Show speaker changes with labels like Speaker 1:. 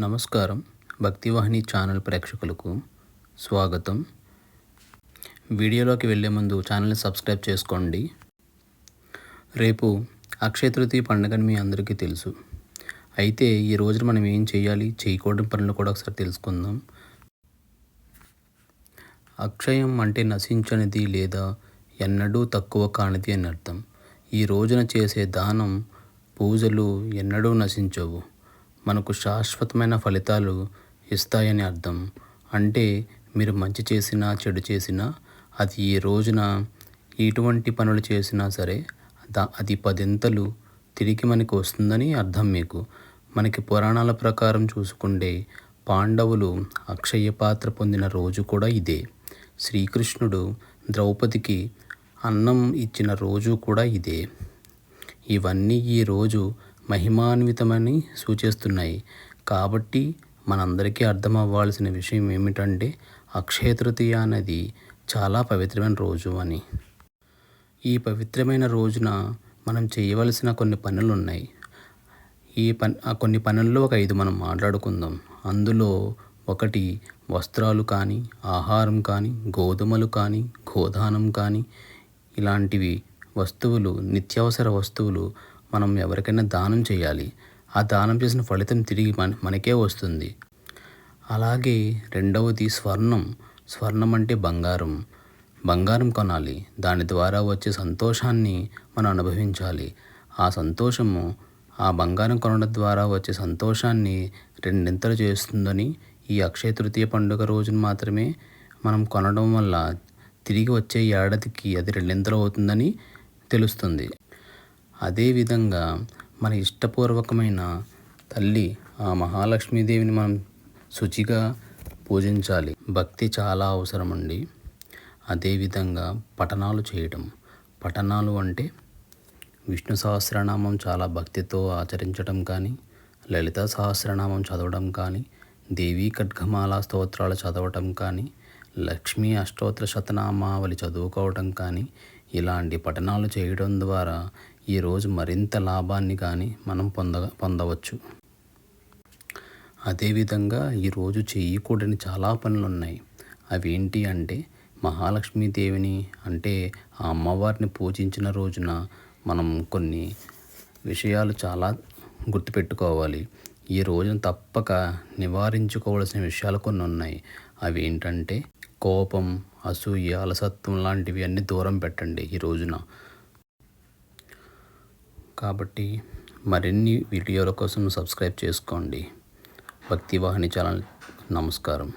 Speaker 1: నమస్కారం. భక్తివాహిని ఛానల్ ప్రేక్షకులకు స్వాగతం. వీడియోలోకి వెళ్ళే ముందు ఛానల్ని సబ్స్క్రైబ్ చేసుకోండి. రేపు అక్షయ తృతీయ పండుగని మీ అందరికీ తెలుసు. అయితే ఈ రోజున మనం ఏం చేయాలి? చేయకూడని పనులు కూడా ఒకసారి తెలుసుకుందాం. అక్షయం అంటే నశించనిది లేదా ఎన్నడూ తక్కువ కానిది అని అర్థం. ఈ రోజున చేసే దానం పూజలు ఎన్నడూ నశించవు. మనకు శాశ్వతమైన ఫలితాలు ఇస్తాయని అర్థం. అంటే మీరు మంచి చేసినా చెడు చేసినా అది ఈ రోజున ఎటువంటి పనులు చేసినా సరే దా అది పదింతలు తిరిగి మనకు వస్తుందని అర్థం మీకు. మనకి పురాణాల ప్రకారం చూసుకుంటే పాండవులు అక్షయ పాత్ర పొందిన రోజు కూడా ఇదే. శ్రీకృష్ణుడు ద్రౌపదికి అన్నం ఇచ్చిన రోజు కూడా ఇదే. ఇవన్నీ ఈ రోజు మహిమాన్వితమని సూచిస్తున్నాయి. కాబట్టి మనందరికీ అర్థం అవ్వాల్సిన విషయం ఏమిటంటే అక్షయ తృతీయ అనేది చాలా పవిత్రమైన రోజు అని. ఈ పవిత్రమైన రోజున మనం చేయవలసిన కొన్ని పనులు ఉన్నాయి ఈ పని కొన్ని పనుల్లో ఒక ఐదు మనం మాట్లాడుకుందాం. అందులో ఒకటి వస్త్రాలు కానీ ఆహారం కానీ గోధుమలు కానీ గోదానం కానీ ఇలాంటివి వస్తువులు నిత్యావసర వస్తువులు మనం ఎవరికైనా దానం చేయాలి. ఆ దానం చేసిన ఫలితం తిరిగి మన మనకే వస్తుంది. అలాగే రెండవది స్వర్ణం. స్వర్ణం అంటే బంగారం. బంగారం కొనాలి. దాని ద్వారా వచ్చే సంతోషాన్ని మనం అనుభవించాలి. ఆ సంతోషము ఆ బంగారం కొనడం ద్వారా వచ్చే సంతోషాన్ని రెండింతలు చేస్తుందని ఈ అక్షయ తృతీయ పండుగ రోజున మాత్రమే మనం కొనడం వల్ల తిరిగి వచ్చే ఏడాదికి అది రెండింతలు అవుతుందని తెలుస్తుంది. అదేవిధంగా మన ఇష్టపూర్వకమైన తల్లి ఆ మహాలక్ష్మీదేవిని మనం శుచిగా పూజించాలి. భక్తి చాలా అవసరం అండి అదేవిధంగా పఠనాలు చేయటం. పఠనాలు అంటే విష్ణు సహస్రనామం చాలా భక్తితో ఆచరించడం కానీ లలిత సహస్రనామం చదవడం కానీ దేవీ ఖడ్గమాల స్తోత్రాలు చదవటం కానీ లక్ష్మీ అష్టోత్తర శతనామావళి చదువుకోవటం కానీ ఇలాంటి పఠనాలు చేయడం ద్వారా ఈరోజు మరింత లాభాన్ని కానీ మనం పొంద పొందవచ్చు. అదేవిధంగా ఈరోజు చేయకూడని చాలా పనులు ఉన్నాయి అవి ఏంటి అంటే మహాలక్ష్మీదేవిని అంటే ఆ అమ్మవారిని పూజించిన రోజున మనం కొన్ని విషయాలు చాలా గుర్తుపెట్టుకోవాలి. ఈ రోజున తప్పక నివారించుకోవాల్సిన విషయాలు కొన్ని ఉన్నాయి. అవి ఏంటంటే కోపం అసూయ అలసత్వం లాంటివి అన్నీ దూరం పెట్టండి ఈ రోజున. కాబట్టి మరిన్ని వీడియోల కోసం సబ్స్క్రైబ్ చేసుకోండి. భక్తివాహిని ఛానల్ నమస్కారం.